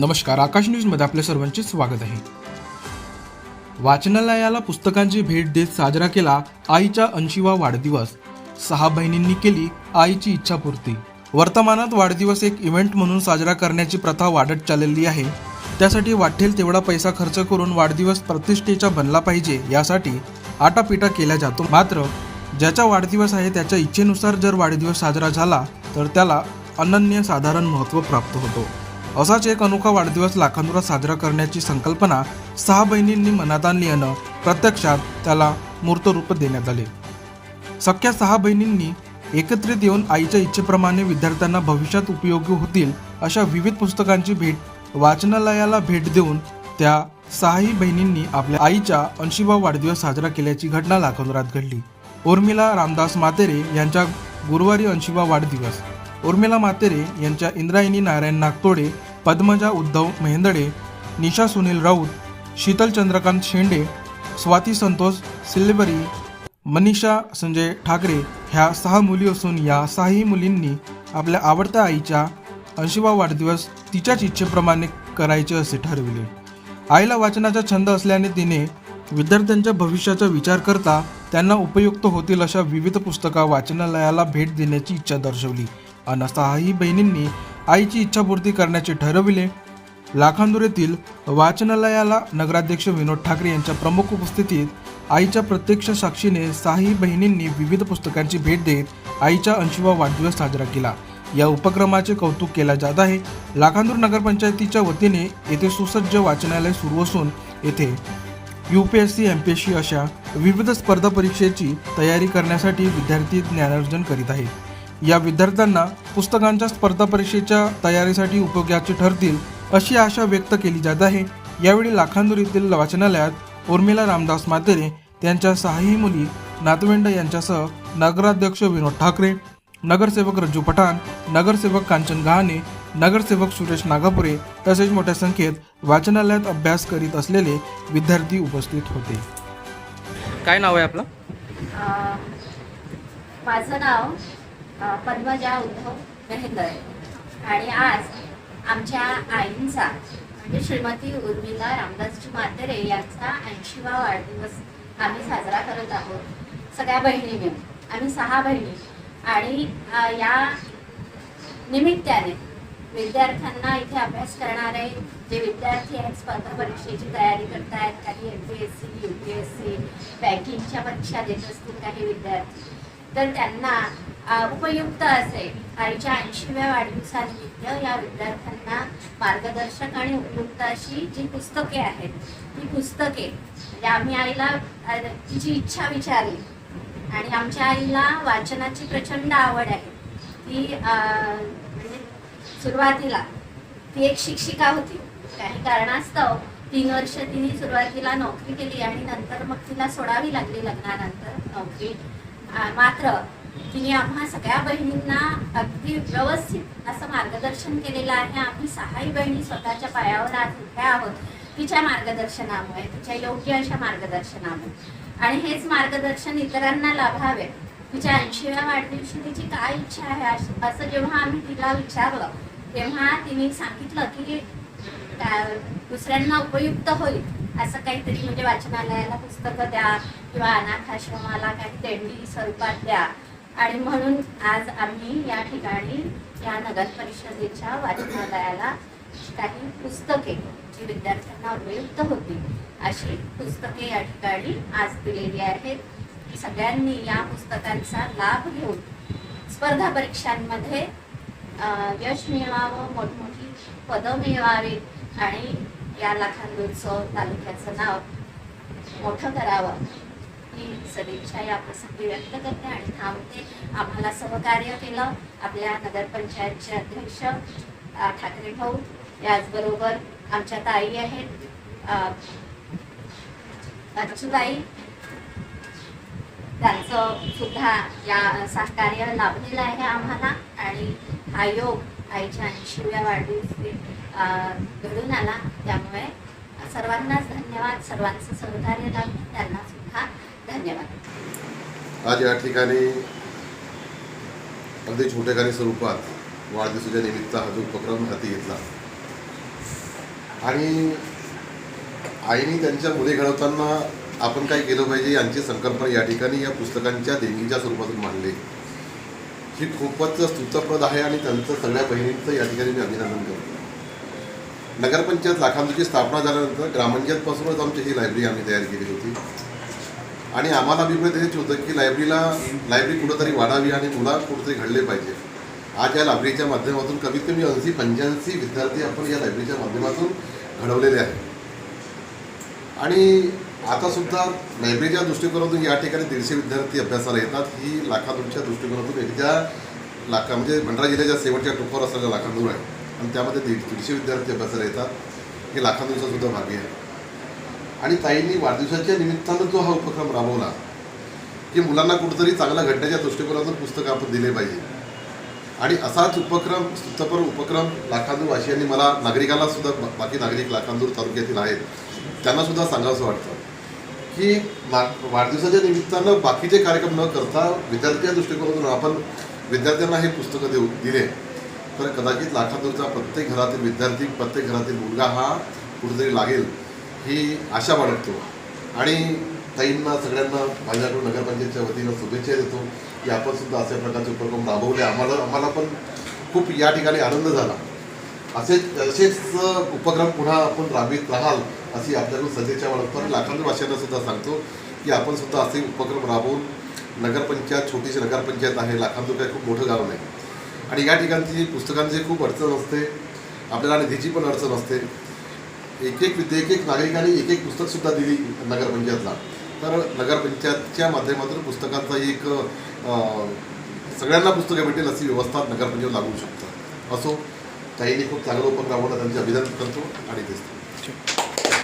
नमस्कार आकाश न्यूजमध्ये आपल्या सर्वांचे स्वागत आहे. वाचनालयाला पुस्तकांची भेट देत साजरा केला आईचा ऐंशीवा वाढदिवस. सहा बहिणींनी केली आईची इच्छापूर्ती. वर्तमानात वाढदिवस एक इव्हेंट म्हणून साजरा करण्याची प्रथा वाढत चाललेली आहे. त्यासाठी वाटेल तेवढा पैसा खर्च करून वाढदिवस प्रतिष्ठेचा बनला पाहिजे यासाठी आटापिटा केला जातो. मात्र ज्याचा वाढदिवस आहे त्याच्या इच्छेनुसार जर वाढदिवस साजरा झाला तर त्याला अनन्य साधारण महत्त्व प्राप्त होतो. असाच एक अनोखा वाढदिवस लाखांदुरात साजरा करण्याची संकल्पना सहा बहिणींनी मनात आणली आणि प्रत्यक्षात त्याला मूर्तरूप देण्यात आले. सख्या सहा बहिणींनी एकत्रित येऊन आईच्या इच्छेप्रमाणे विद्यार्थ्यांना भविष्यात उपयोगी होतील अशा विविध पुस्तकांची भेट वाचनालयाला भेट देऊन त्या सहाही बहिणींनी आपल्या आईच्या ऐंशीवा वाढदिवस साजरा केल्याची घटना लाखांदुरात घडली. उर्मिला रामदास मातेरे यांच्या गुरुवारी ऐंशीवा वाढदिवस. उर्मिला मातेरे यांच्या इंद्रायणी नारायण नागतोडे पद्मजा उद्धव मेहेंदडे निशा सुनील राऊत शीतल चंद्रकांत शेंडे स्वाती संतोष सिल्वरी मनीषा संजय ठाकरे ह्या सहा मुली असून या सहाही मुलींनी आपल्या आवडत्या आईच्या ऐंशीवा वाढदिवस तिच्याच इच्छेप्रमाणे करायचे असे ठरविले. आईला वाचनाचा छंद असल्याने तिने विद्यार्थ्यांच्या भविष्याचा विचार करता त्यांना उपयुक्त होतील अशा विविध पुस्तका वाचनालयाला भेट देण्याची इच्छा दर्शवली. अन सहाही बहिणींनी आईची इच्छापूर्ती करण्याचे ठरविले. लाखांदूर येथील वाचनालयाला नगराध्यक्ष विनोद ठाकरे यांच्या प्रमुख उपस्थितीत आईच्या प्रत्यक्ष साक्षीने सहाही बहिणींनी विविध पुस्तकांची भेट देत आईचा अंशुवा वाढदिवस साजरा केला. या उपक्रमाचे कौतुक केले जात आहे. लाखांदूर नगरपंचायतीच्या वतीने येथे सुसज्ज वाचनालय सुरू असून येथे U P S C M P S C अशा विविध स्पर्धा परीक्षेची तयारी करण्यासाठी विद्यार्थी ज्ञानार्जन करीत आहेत. या विद्यार्थ्यांना पुस्तकांच्या स्पर्धा परीक्षेच्या तयारीसाठी उपयोगाचे ठरतील अशी आशा व्यक्त केली जात आहे. यावेळी लाखांदूर येथील वाचनालयात उर्मिला रामदास मातेरे त्यांच्या सहाही मुली नातवंड यांच्यासह नगराध्यक्ष विनोद ठाकरे नगरसेवक रज्जू पठाण नगरसेवक कांचन गहाणे नगरसेवक सुरेश नागापुरे तसेच मोठ्या संख्येत वाचनालयात अभ्यास करीत असलेले विद्यार्थी उपस्थित होते. काय नाव आहे आपलं? माझं नाव पद्मजा उद्धव महेंदर आणि आज आमच्या आईंचा म्हणजे श्रीमती उर्मिला रामदासजी मातेरे यांचा ऐंशीवा वाढदिवस आम्ही साजरा करत आहोत. सगळ्या बहिणी मिळून आम्ही सहा बहिणी आणि या निमित्ताने विद्यार्थ्यांना इथे अभ्यास करणारे जे विद्यार्थी आहेत स्पर्धा परीक्षेची तयारी करत आहेत काही M P S C U P S C बँकिंगच्या परीक्षा देत असतील काही विद्यार्थी. तर त्यांना उपयुक्त असे आईच्या ऐंशीव्या वाढदिवसानिमित्त या विद्यार्थ्यांना मार्गदर्शक आणि उपयुक्त अशी जी पुस्तके आहेत ती पुस्तके. म्हणजे आम्ही आईला तिची इच्छा विचारली. आणि आमच्या आईला वाचनाची प्रचंड आवड आहे. ती म्हणजे सुरुवातीला ती एक शिक्षिका होती. काही कारणास्तव तीन वर्ष तिने सुरुवातीला नोकरी केली आणि नंतर मग तिला सोडावी लागली लग्नानंतर नोकरी. मात्र तिने आम्हा सगळ्या बहिणींना अगदी व्यवस्थित असं मार्गदर्शन केलेलं आहे. आम्ही सहाही बहिणी स्वतःच्या पायावर आज उभ्या आहोत तिच्या मार्गदर्शनामुळे तिच्या योग्य अशा मार्गदर्शनामुळे. आणि हेच मार्गदर्शन इतरांना लाभावे. तिच्या ऐंशीव्या वाढदिवशी तिची काय इच्छा आहे असं जेव्हा आम्ही तिला विचारलं तेव्हा तिने सांगितलं की दुसऱ्यांना उपयुक्त होईल. असं काहीतरी म्हणजे वाचनालयाला पुस्तकं द्या किंवा अनाथाश्रमाला काही देणगी स्वरूपात द्या. आणि म्हणून आज आम्ही या ठिकाणी या नगर परिषदेच्या वाचनालयाला काही पुस्तके जी विद्यार्थ्यांना उपयुक्त होती अशी पुस्तके या ठिकाणी आज दिलेली आहेत. सगळ्यांनी या पुस्तकांचा लाभ घेऊन स्पर्धा परीक्षांमध्ये यश मिळवावं मोठमोठी पदं मिळवावीत आणि या लाखांदूरचं तालुक्याचं नाव मोठं करावं ही सदिच्छा या प्रसंगी व्यक्त करते आणि थांबते. आम्हाला सहकार्य केलं. आपल्या नगरपंचायतचे अध्यक्ष ठाकरे भाऊ याचबरोबर आमच्या ताई आहेत अ, त्यांचं सुद्धा या सहकार्य लाभलेलं आहे आम्हाला आणि हा योग आईच्या ऐंशीव्या वाढदिवशी घडून आला. त्यामुळे सर्वांनाच धन्यवाद. सर्वांचं सहकार्य लाभलं त्यांना सुद्धा धन्यवाद. आज या ठिकाणी अगदी छोटेखानी स्वरूपात वाढदिवसाच्या निमित्त हा जो उपक्रम हाती घेतला. आणि आईने त्यांच्या मुले घडवताना आपण काय केलं पाहिजे यांची संकल्पना या ठिकाणी या पुस्तकांच्या देणगीच्या स्वरूपातून मांडली. ही खूपच स्तुतप्रद आहे आणि त्यांचं सगळ्या बहिणींचं या ठिकाणी मी अभिनंदन करतो. नगरपंचायत लाखांची स्थापना झाल्यानंतर ग्रामपंचायतपासूनच आमची ही लायब्ररी आम्ही तयार केली होती. आणि आम्हाला अभिप्राय द्यायचं होतं की लायब्ररीला लायब्ररी कुठंतरी वाढावी आणि मुला कुठंतरी घडले पाहिजे. आज या लायब्ररीच्या माध्यमातून कमीत कमी ऐंशी पंच्याऐंशी विद्यार्थी आपण या लायब्ररीच्या माध्यमातून घडवलेले आहेत. आणि आतासुद्धा लायब्ररीच्या दृष्टिकोनातून या ठिकाणी दीडशे विद्यार्थी अभ्यासाला येतात. ही लाखांदूरच्या दृष्टिकोनातून एकदा लाखा म्हणजे भंडारा जिल्ह्याच्या शेवटच्या टोकावर असलेला लाखांदूर आहे. आणि त्यामध्ये दीड दीडशे विद्यार्थी अभ्यासाला येतात. हे लाखांदूरचा सुद्धा आहे. आणि ताईंनी वाढदिवसाच्या निमित्तानं जो हा उपक्रम राबवला की मुलांना कुठंतरी चांगला घडण्याच्या दृष्टिकोनातून पुस्तकं आपण दिले पाहिजे. आणि असाच उपक्रम स्तुतपर उपक्रम लाखांदूर वासियांनी मला नागरिकाला सुद्धा बाकी नागरिक लाखांदूर तालुक्यातील आहेत त्यांना सुद्धा सांगावंसं वाटतं की मा वाढदिवसाच्या निमित्तानं बाकीचे कार्यक्रम न करता विद्यार्थ्यांच्या दृष्टिकोनातून आपण विद्यार्थ्यांना हे पुस्तकं देऊ दिले. तर कदाचित लाखांदूरचा प्रत्येक घरातील विद्यार्थी प्रत्येक घरातील मुलगा हा कुठेतरी लागेल ही आशा बाळगतो. आणि ताईंना सगळ्यांना माझ्याकडून नगरपंचायतच्या वतीनं शुभेच्छा देतो की आपण सुद्धा अशा प्रकारचे उपक्रम राबवले. आम्हाला आम्हाला पण खूप या ठिकाणी आनंद झाला. असेच असेच उपक्रम पुन्हा आपण राबवित राहाल अशी आपल्याकडून सदिच्छा बाळगतो. आणि लाखांदूर भाषांना सुद्धा सांगतो की आपण सुद्धा असे उपक्रम राबवून नगरपंचायत छोटीशी नगरपंचायत आहे. लाखांतूर काय खूप मोठं गाव नाही. आणि या ठिकाणची पुस्तकांची खूप अडचण असते आपल्याला निधीची पण अडचण असते. एक एक एक एक नागरिकांनी एक एक पुस्तकसुद्धा दिली नगरपंचायतला. तर नगरपंचायतच्या माध्यमातून पुस्तकांचा एक सगळ्यांना पुस्तकं भेटेल अशी व्यवस्था नगरपंचायत लागू शकतं. असो काहींनी खूप चांगलं उपक्रम राबवला त्यांचे अभिनंदन करतो आणि दिसतो